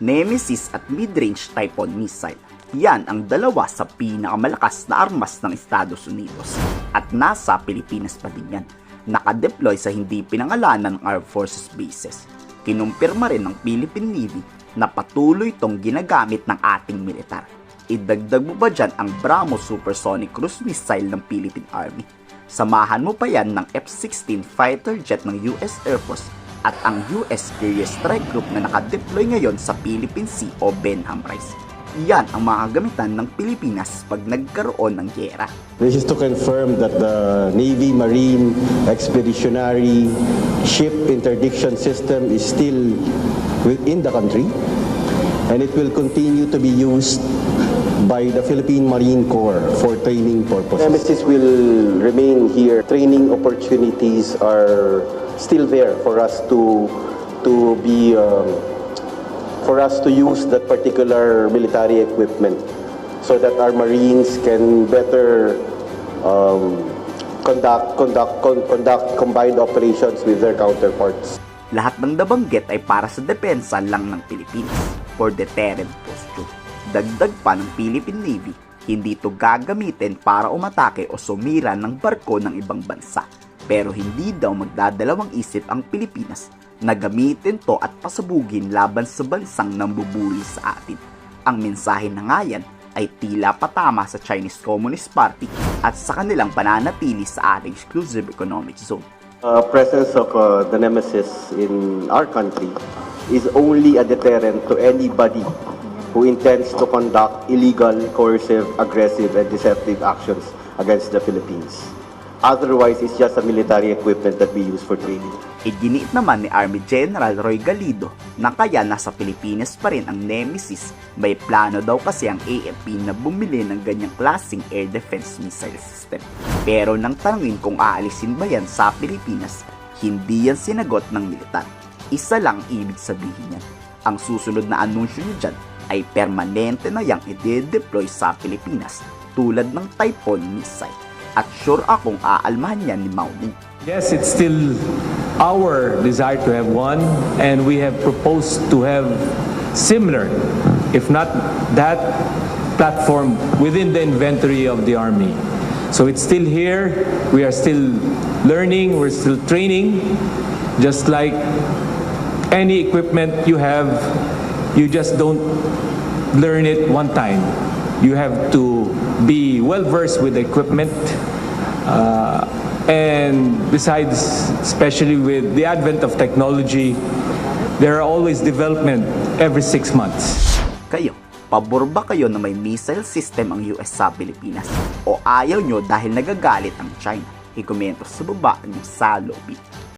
Nemesis at mid-range Typhoon missile. Yan ang dalawa sa pinakamalakas na armas ng Estados Unidos. At nasa Pilipinas pa din yan. Nakadeploy sa hindi pinangalanan ng Armed Forces bases. Kinumpirma rin ng Philippine Navy na patuloy itong ginagamit ng ating militar. Idagdag mo ba dyan ang BrahMos Supersonic Cruise Missile ng Philippine Army? Samahan mo pa yan ng F-16 fighter jet ng US Air Force at ang US Carrier Strike Group na nakadeploy ngayon sa Philippine Sea o Benham Rise. Yan ang mga gamitan ng Pilipinas pag nagkaroon ng gyera. This is to confirm that the Navy Marine Expeditionary Ship Interdiction System is still within the country and it will continue to be used by the Philippine Marine Corps for training purposes. Nemesis will remain here. Training opportunities are still there for us to to be um, for us to use that particular military equipment so that our Marines can better um, conduct conduct con- conduct combined operations with their counterparts. Lahat ng nabanggit ay para sa depensa lang ng Pilipinas for deterrent posture. Dagdag pa ng Philippine Navy, hindi ito gagamitin para umatake o sumira ng barko ng ibang bansa. Pero hindi daw magdadalawang isip ang Pilipinas na gamitin to at pasabugin laban sa bansang nambubuli sa atin. Ang mensahe na nga yan ay tila patama sa Chinese Communist Party at sa kanilang pananatili sa ating exclusive economic zone. Uh, presence of uh, the Nemesis in our country is only a deterrent to anybody who intends to conduct illegal, coercive, aggressive, and deceptive actions against the Philippines. Otherwise, it's just a military equipment that we use for training. Iginiit naman ni Army General Roy Galido na kaya nasa Pilipinas pa rin ang Nemesis. May plano daw kasi ang AFP na bumili ng ganyang klaseng air defense missile system. Pero nang tanungin kung aalisin ba yan sa Pilipinas, hindi yan sinagot ng militar. Isa lang ibig sabihin yan. Ang susunod na anunsyo niyo dyan ay permanente na yang ide-deploy sa Pilipinas tulad ng Typhoon missile. At sure akong aalmahan yan ni Mao Ning. Yes, it's still our desire to have one, and we have proposed to have similar, if not that, platform within the inventory of the Army. So it's still here, we are still learning, we're still training, just like any equipment you have, you just don't learn it one time. You have to be well versed with the equipment. Uh, and besides, especially with the advent of technology, there are always development every six months. Kayo, pabor ba kayo na may missile system ang US sa Pilipinas? O ayaw nyo dahil nagagalit ang China? Ikomento sa baba ng salobin.